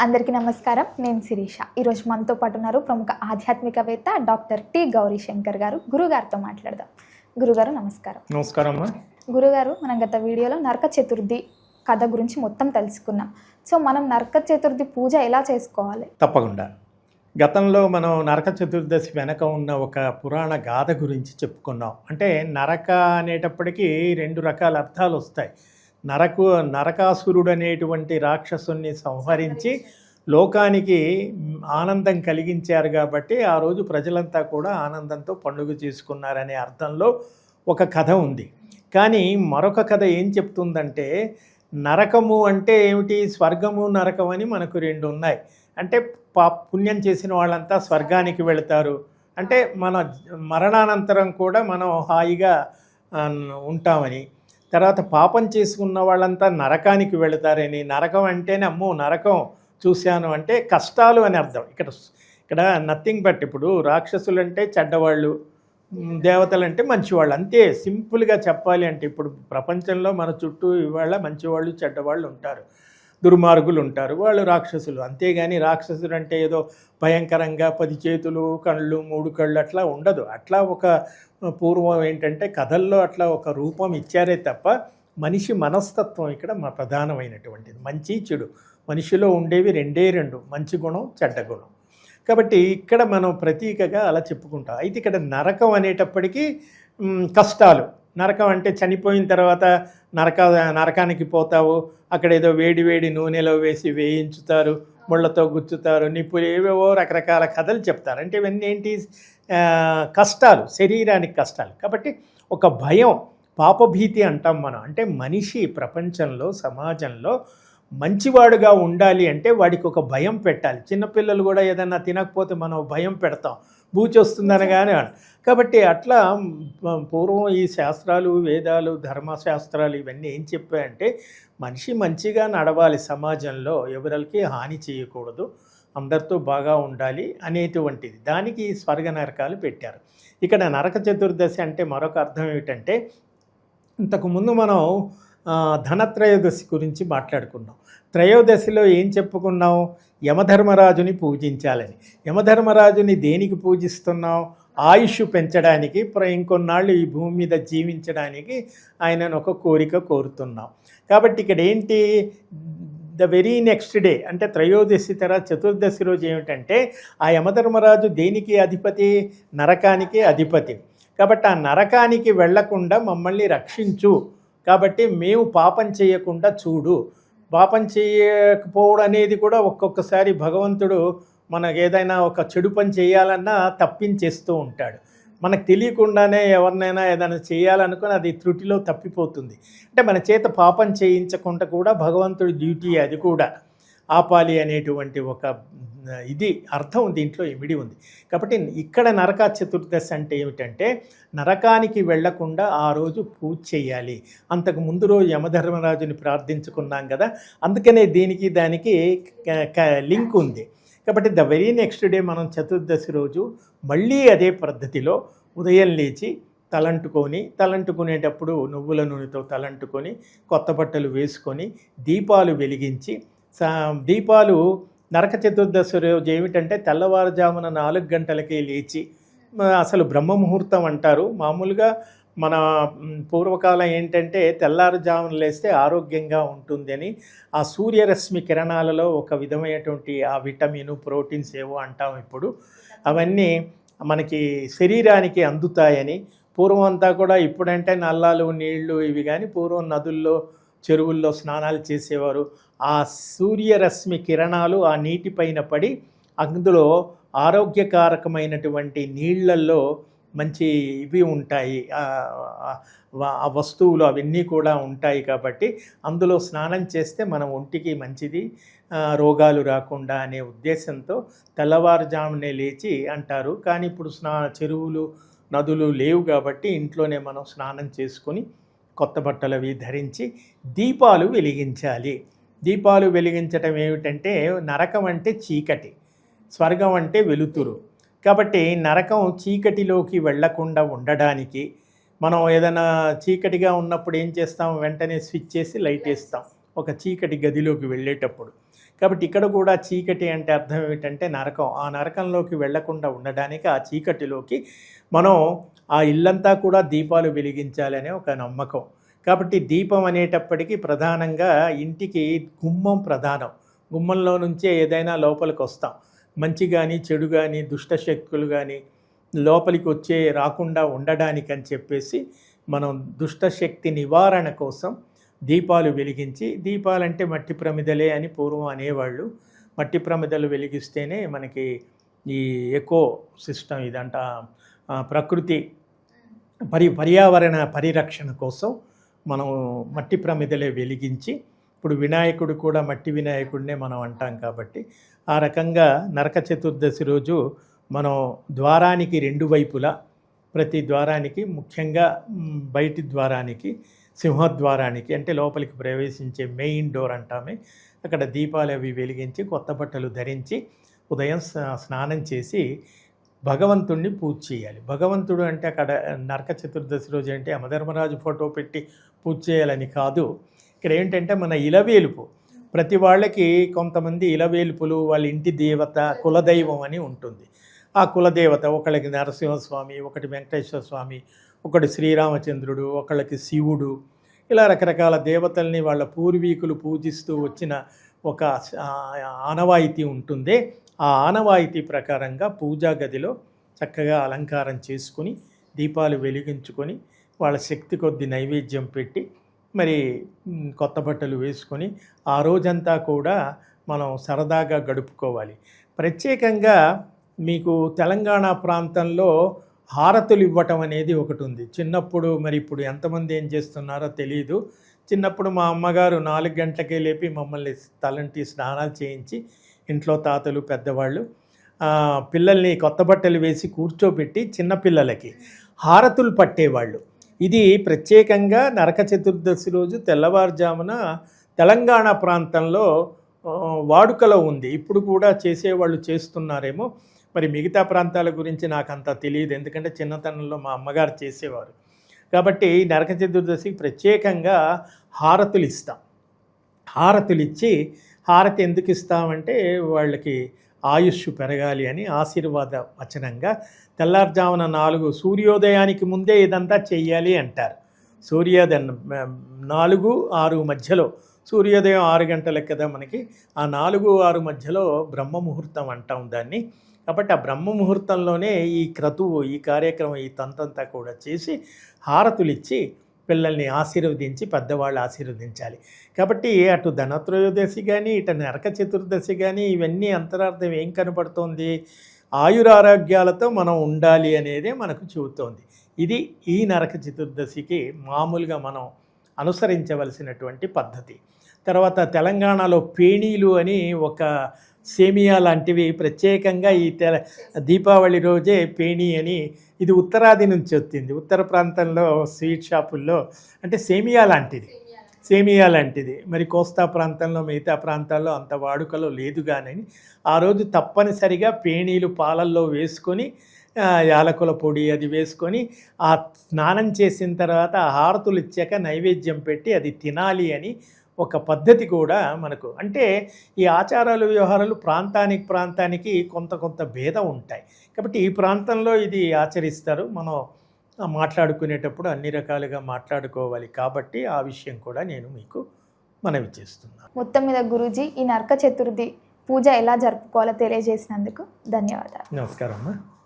అందరికీ నమస్కారం. నేను శిరీష. ఈరోజు మనతో పాటు ఉన్నారు ప్రముఖ ఆధ్యాత్మికవేత్త డాక్టర్ టి గౌరీ శంకర్ గారు. గురుగారితో మాట్లాడదాం. గురుగారు నమస్కారం. నమస్కారం అమ్మా. గురుగారు మనం గత వీడియోలో నరక చతుర్థి కథ గురించి మొత్తం తెలుసుకున్నాం. సో మనం నరక చతుర్థి పూజ ఎలా చేసుకోవాలి? తప్పకుండా. గతంలో మనం నరక చతుర్దశి వెనక ఉన్న ఒక పురాణ గాథ గురించి చెప్పుకున్నాం. అంటే నరక అనేటప్పటికీ రెండు రకాల అర్థాలు వస్తాయి. నరకు నరకాసురుడు అనేటువంటి రాక్షసుని సంహరించి. లోకానికి ఆనందం కలిగించారు కాబట్టి ఆ రోజు ప్రజలంతా కూడా ఆనందంతో పండుగ చేసుకున్నారనే అర్థంలో ఒక కథ ఉంది. కానీ మరొక కథ ఏం చెప్తుందంటే నరకము అంటే ఏమిటి? స్వర్గము నరకం అని మనకు రెండు ఉన్నాయి. అంటే పా పుణ్యం చేసిన వాళ్ళంతా స్వర్గానికి వెళతారు. అంటే మన మరణానంతరం కూడా మనం హాయిగా ఉంటామని. తర్వాత పాపం చేసుకున్న వాళ్ళంతా నరకానికి వెళతారని నరకం అంటేనే అమ్మో నరకం చూశాను అంటే కష్టాలు అని అర్థం. ఇక్కడ ఇక్కడ నథింగ్ బట్ ఇప్పుడు రాక్షసులు అంటే చెడ్డవాళ్ళు దేవతలు దేవతలంటే మంచివాళ్ళు. అంతే సింపుల్గా చెప్పాలి అంటే ఇప్పుడు ప్రపంచంలో మన చుట్టూ ఇవాళ మంచివాళ్ళు చెడ్డవాళ్ళు ఉంటారు. దుర్మార్గులు ఉంటారు వాళ్ళు రాక్షసులు. అంతేగాని రాక్షసులు అంటే ఏదో భయంకరంగా పది చేతులు కళ్ళు మూడు కళ్ళు అట్లా ఉండదు. అట్లా ఒక పూర్వం ఏంటంటే కథల్లో అట్లా ఒక రూపం ఇచ్చారే తప్ప మనిషి మనస్తత్వం ఇక్కడ మా ప్రధానమైనటువంటిది. మంచి చెడు. మనిషిలో ఉండేవి రెండే రెండు. మంచి గుణం చెడ్డ గుణం. కాబట్టి ఇక్కడ మనం ప్రతీకగా అలా చెప్పుకుంటాం. అయితే ఇక్కడ నరకం అనేటప్పటికీ కష్టాలు. నరకం అంటే చనిపోయిన తర్వాత నరక నరకానికి పోతావు. అక్కడ ఏదో వేడి వేడి నూనెలో వేసి వేయించుతారు ముళ్ళతో గుచ్చుతారు. నిప్పులు ఏవేవో రకరకాల కథలు చెప్తారు. అంటే ఇవన్నీ ఏంటి? కష్టాలు శరీరానికి కష్టాలు. కాబట్టి ఒక భయం పాపభీతి అంటాం మనం. అంటే మనిషి ప్రపంచంలో సమాజంలో మంచివాడుగా ఉండాలి అంటే వాడికి ఒక భయం పెట్టాలి. చిన్నపిల్లలు కూడా ఏదన్నా తినకపోతే మనం భయం పెడతాం. బూచొస్తుందని కానీ కాబట్టి అట్లా పూర్వం ఈ శాస్త్రాలు వేదాలు ధర్మశాస్త్రాలు ఇవన్నీ ఏం చెప్పాయంటే మనిషి మంచిగా నడవాలి సమాజంలో ఎవరికి హాని చేయకూడదు అందరితో బాగా ఉండాలి అనేటువంటిది. దానికి స్వర్గ నరకాలు పెట్టారు. ఇక్కడ నరక చతుర్దశి అంటే మరొక అర్థం ఏమిటంటే ఇంతకుముందు మనం ధనత్రయోదశి గురించి మాట్లాడుకున్నాం. త్రయోదశిలో ఏం చెప్పుకున్నాం? యమధర్మరాజుని పూజించాలని. యమధర్మరాజుని దేనికి పూజిస్తున్నాం? ఆయుష్ పెంచడానికి ఇంకొన్నాళ్ళు ఈ భూమి మీద జీవించడానికి ఆయనను ఒక కోరిక కోరుతున్నాం. కాబట్టి ఇక్కడ ఏంటి? ద వెరీ నెక్స్ట్ డే అంటే త్రయోదశి తర్వాత చతుర్దశి రోజు ఏమిటంటే ఆ యమధర్మరాజు దేనికి అధిపతి? నరకానికి అధిపతి. కాబట్టి ఆ నరకానికి వెళ్ళకుండా మమ్మల్ని రక్షించు. కాబట్టి మేము పాపం చేయకుండా చూడు. పాపం చేయకపోవడం అనేది కూడా ఒక్కొక్కసారి భగవంతుడు మనకు ఏదైనా ఒక చెడు పని చేయాలన్నా తప్పించేస్తూ ఉంటాడు. మనకు తెలియకుండానే ఎవరినైనా ఏదైనా చేయాలనుకుని అది త్రుటిలో తప్పిపోతుంది. అంటే మన చేత పాపం చేయించకుండా కూడా భగవంతుడి డ్యూటీ అది కూడా. ఆపాలి అనేటువంటి ఒక ఇది అర్థం దీంట్లో ఇమిడి ఉంది. కాబట్టి ఇక్కడ నరక చతుర్దశి అంటే ఏమిటంటే నరకానికి వెళ్ళకుండా ఆ రోజు పూజ చేయాలి. అంతకు ముందు రోజు యమధర్మరాజుని ప్రార్థించుకున్నాం కదా అందుకనే దీనికి దానికి లింక్ ఉంది. కాబట్టి ద వెరీ నెక్స్ట్ డే మనం చతుర్దశి రోజు మళ్ళీ అదే పద్ధతిలో ఉదయం లేచి తలంటుకొని తలంటుకునేటప్పుడు నువ్వుల నూనెతో తలంటుకొని కొత్త బట్టలు వేసుకొని దీపాలు వెలిగించి సా దీపాలు నరక చతుర్దశి రోజు ఏమిటంటే తెల్లవారుజామున నాలుగు గంటలకే లేచి అసలు బ్రహ్మ ముహూర్తం అంటారు. మామూలుగా మన పూర్వకాలం ఏంటంటే తెల్లారుజామున లేస్తే ఆరోగ్యంగా ఉంటుంది అని ఆ సూర్యరశ్మి కిరణాలలో ఒక విధమైనటువంటి ఆ విటమిన్ ప్రోటీన్స్ ఏవో అంటాం ఇప్పుడు. అవన్నీ మనకి శరీరానికి అందుతాయని. పూర్వం అంతా కూడా ఇప్పుడంటే నల్లాలు నీళ్ళు ఇవి కానీ పూర్వం నదుల్లో చెరువుల్లో స్నానాలు చేసేవారు. ఆ సూర్యరశ్మి కిరణాలు ఆ నీటిపైన పడి అందులో ఆరోగ్యకారకమైనటువంటి నీళ్ళల్లో మంచి ఇవి ఉంటాయి. ఆ వస్తువులు అవన్నీ కూడా ఉంటాయి కాబట్టి అందులో స్నానం చేస్తే మన ఒంటికి మంచిది రోగాలు రాకుండా అనే ఉద్దేశంతో తెల్లవారుజామునే లేచి అంటారు. కానీ ఇప్పుడు స్నా చెరువులు నదులు లేవు కాబట్టి ఇంట్లోనే మనం స్నానం చేసుకొని కొత్త బట్టలు అవి ధరించి దీపాలు వెలిగించాలి. దీపాలు వెలిగించటం ఏమిటంటే నరకం అంటే చీకటి స్వర్గం అంటే వెలుతురు. కాబట్టి నరకం చీకటిలోకి వెళ్ళకుండా ఉండడానికి మనం ఏదైనా చీకటిగా ఉన్నప్పుడు ఏం చేస్తాం? వెంటనే స్విచ్ చేసి లైట్ వేస్తాం. ఒక చీకటి గదిలోకి వెళ్ళేటప్పుడు. కాబట్టి ఇక్కడ కూడా చీకటి అంటే అర్థం ఏమిటంటే నరకం. ఆ నరకంలోకి వెళ్ళకుండా ఉండడానికి ఆ చీకటిలోకి మనం ఆ ఇల్లంతా కూడా దీపాలు వెలిగించాలనే ఒక నమ్మకం. కాబట్టి దీపం అనేటప్పటికీ ప్రధానంగా ఇంటికి గుమ్మం ప్రధానం. గుమ్మంలో నుంచే ఏదైనా లోపలికి వస్తాం. మంచి కానీ చెడు కానీ దుష్ట శక్తులు కానీ లోపలికి వచ్చే రాకుండా ఉండడానికి అని చెప్పేసి మనం దుష్ట శక్తి నివారణ కోసం దీపాలు వెలిగించి దీపాలంటే మట్టి ప్రమిదలే అని పూర్వం అనేవాళ్ళు. మట్టి ప్రమిదలు వెలిగిస్తేనే మనకి ఈ ఎకో సిస్టమ్ ఇదంట ప్రకృతి పరి పర్యావరణ పరిరక్షణ కోసం మనం మట్టి ప్రమిదలే వెలిగించి ఇప్పుడు వినాయకుడు కూడా మట్టి వినాయకుడినే మనం అంటాం కాబట్టి ఆ రకంగా నరక చతుర్దశి రోజు మనం ద్వారానికి రెండు వైపులా ప్రతి ద్వారానికి ముఖ్యంగా బయటి ద్వారానికి సింహద్వారానికి అంటే లోపలికి ప్రవేశించే మెయిన్ డోర్ అంటామే అక్కడ దీపాలు అవి వెలిగించి కొత్త బట్టలు ధరించి ఉదయం స్నా- స్నానం చేసి భగవంతుణ్ణి పూజ చేయాలి. భగవంతుడు అంటే అక్కడ నరక చతుర్దశి రోజు అంటే యమధర్మరాజు ఫోటో పెట్టి పూజ చేయాలని కాదు. ఇక్కడ ఏంటంటే మన ఇలవేలుపు. ప్రతి వాళ్ళకి కొంతమంది ఇలవేలుపులు వాళ్ళ ఇంటి దేవత కులదైవం అని ఉంటుంది. ఆ కులదేవత ఒకళ్ళకి నరసింహస్వామి ఒకటి వెంకటేశ్వర స్వామి ఒకటి శ్రీరామచంద్రుడు ఒకళ్ళకి శివుడు. ఇలా రకరకాల దేవతల్ని వాళ్ళ పూర్వీకులు పూజిస్తూ వచ్చిన ఒక ఆనవాయితీ ఉంటుంది. ఆ ఆనవాయితీ ప్రకారంగా పూజా గదిలో చక్కగా అలంకారం చేసుకుని దీపాలు వెలిగించుకొని వాళ్ళ శక్తి కొద్ది నైవేద్యం పెట్టి మరి కొత్త బట్టలు వేసుకొని ఆ రోజంతా కూడా మనం సరదాగా గడుపుకోవాలి. ప్రత్యేకంగా మీకు తెలంగాణ ప్రాంతంలో హారతులు ఇవ్వటం అనేది ఒకటి ఉంది. చిన్నప్పుడు మరి ఇప్పుడు ఎంతమంది ఏం చేస్తున్నారో తెలియదు చిన్నప్పుడు మా అమ్మగారు నాలుగు గంటలకే లేపి మమ్మల్ని తలంటి స్నానాలు చేయించి ఇంట్లో తాతలు పెద్దవాళ్ళు పిల్లల్ని కొత్త బట్టలు వేసి కూర్చోబెట్టి చిన్నపిల్లలకి హారతులు పట్టేవాళ్ళు. ఇది ప్రత్యేకంగా నరక చతుర్దశి రోజు తెల్లవారుజామున తెలంగాణ ప్రాంతంలో వాడుకలో ఉంది. ఇప్పుడు కూడా చేసేవాళ్ళు చేస్తున్నారేమో. మరి మిగతా ప్రాంతాల గురించి నాకు అంత తెలియదు ఎందుకంటే చిన్నతనంలో మా అమ్మగారు చేసేవారు. కాబట్టి నరక చతుర్దశికి ప్రత్యేకంగా హారతులు ఇస్తాం. హారతులు ఇచ్చి హారతి ఎందుకు ఇస్తామంటే వాళ్ళకి ఆయుష్ పెరగాలి అని ఆశీర్వాద వచనంగా తెల్లారుజామున నాలుగు సూర్యోదయానికి ముందే ఇదంతా చెయ్యాలి అంటారు. సూర్యోదయం నాలుగు ఆరు మధ్యలో సూర్యోదయం ఆరు గంటలకు కదా మనకి ఆ నాలుగు ఆరు మధ్యలో బ్రహ్మ ముహూర్తం అంటాం దాన్ని. కాబట్టి ఆ బ్రహ్మ ముహూర్తంలోనే ఈ క్రతువు ఈ కార్యక్రమం ఈ తంతంతా కూడా చేసి హారతులు ఇచ్చి పిల్లల్ని ఆశీర్వదించి పెద్దవాళ్ళు ఆశీర్వదించాలి. కాబట్టి అటు ధనత్రయోదశి కానీ ఇటు నరక చతుర్దశి కానీ ఇవన్నీ అంతరార్థం ఏం కనపడుతోంది ఆయురారోగ్యాలతో మనం ఉండాలి అనేదే మనకు చెబుతోంది. ఇది ఈ నరక చతుర్దశికి మామూలుగా మనం అనుసరించవలసినటువంటి పద్ధతి. తర్వాత తెలంగాణలో పేణీలు అని ఒక సేమియా లాంటివి. ప్రత్యేకంగా ఈ తెల దీపావళి రోజే పేణి అని ఇది ఉత్తరాది నుంచి వచ్చింది. ఉత్తర ప్రాంతంలో స్వీట్ షాపుల్లో అంటే సేమియా లాంటిది. సేమియా లాంటిది. మరి కోస్తా ప్రాంతంలో మిగతా ప్రాంతాల్లో అంత వాడుకలో లేదు కానీ ఆ రోజు తప్పనిసరిగా పేణీలు పాలల్లో వేసుకొని యాలకుల పొడి అది వేసుకొని ఆ స్నానం చేసిన తర్వాత ఆ హారతులు ఇచ్చాక నైవేద్యం పెట్టి అది తినాలి అని ఒక పద్ధతి కూడా మనకు. అంటే ఈ ఆచారాలు వ్యవహారాలు ప్రాంతానికి ప్రాంతానికి కొంత కొంత భేదం ఉంటాయి. కాబట్టి ఈ ప్రాంతంలో ఇది ఆచరిస్తారు. మనం మాట్లాడుకునేటప్పుడు అన్ని రకాలుగా మాట్లాడుకోవాలి కాబట్టి ఆ విషయం కూడా నేను మీకు మనవి చేస్తున్నాను. మొత్తం మీద గురూజీ ఈ నరక చతుర్థి పూజ ఎలా జరుపుకోవాలో తెలియజేసినందుకు ధన్యవాదాలు. నమస్కారం అమ్మా.